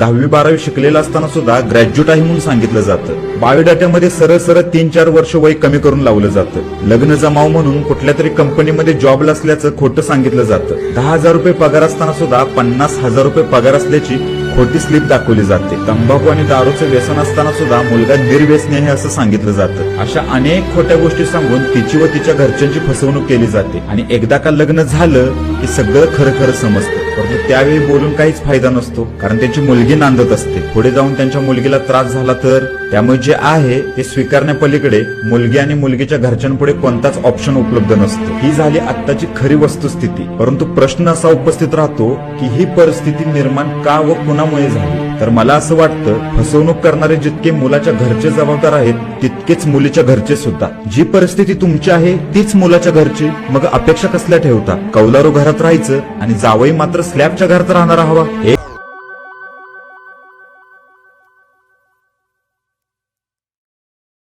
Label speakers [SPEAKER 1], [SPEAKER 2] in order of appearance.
[SPEAKER 1] दहावी बारावी शिकलेला असताना सुद्धा ग्रॅज्युएट आहे म्हणून सांगितलं जातं. बायोडाटामध्ये सरळ सरळ तीन चार वर्ष वय कमी करून लावलं जातं. लग्न जमाव म्हणून कुठल्या तरी कंपनीमध्ये जॉबला असल्याचं खोटं सांगितलं जातं. दहा हजार रुपये पगार असताना सुद्धा पन्नास हजार रुपये पगार असल्याची खोटी स्लिप दाखवली जाते. तंबाखू आणि दारूचं व्यसन असताना सुद्धा मुलगा निर्व्यसनी आहे असं सांगितलं जातं. अशा अनेक खोट्या गोष्टी सांगून तिची व तिच्या घरच्यांची फसवणूक केली जाते. आणि एकदा का लग्न झालं की सगळं खरं खरं समजतं. परंतु त्यावेळी बोलून काहीच फायदा नसतो कारण त्यांची मुलगी नांदत असते. पुढे जाऊन त्यांच्या मुलगीला त्रास झाला तर? त्यामुळे जे आहे ते स्वीकारण्यापलीकडे मुलगी आणि मुलगीच्या घरच्यांपुढे कोणताच ऑप्शन उपलब्ध नसतो. ही झाली आत्ताची खरी वस्तुस्थिती. परंतु प्रश्न असा उपस्थित राहतो की ही परिस्थिती निर्माण का व कुणामुळे झाली. तर मला असं वाटतं फसवणूक करणारे जितके मुलाच्या घरचे जबाबदार आहेत तितकेच मुलीच्या घरचे सुद्धा. जी परिस्थिती तुमची आहे तीच मुलाच्या घरची. मग अपेक्षा कसल्या ठेवता? कौलारू घरात राहायचं आणि जावई मात्र स्लॅबच्या घरात राहणार हवा? हे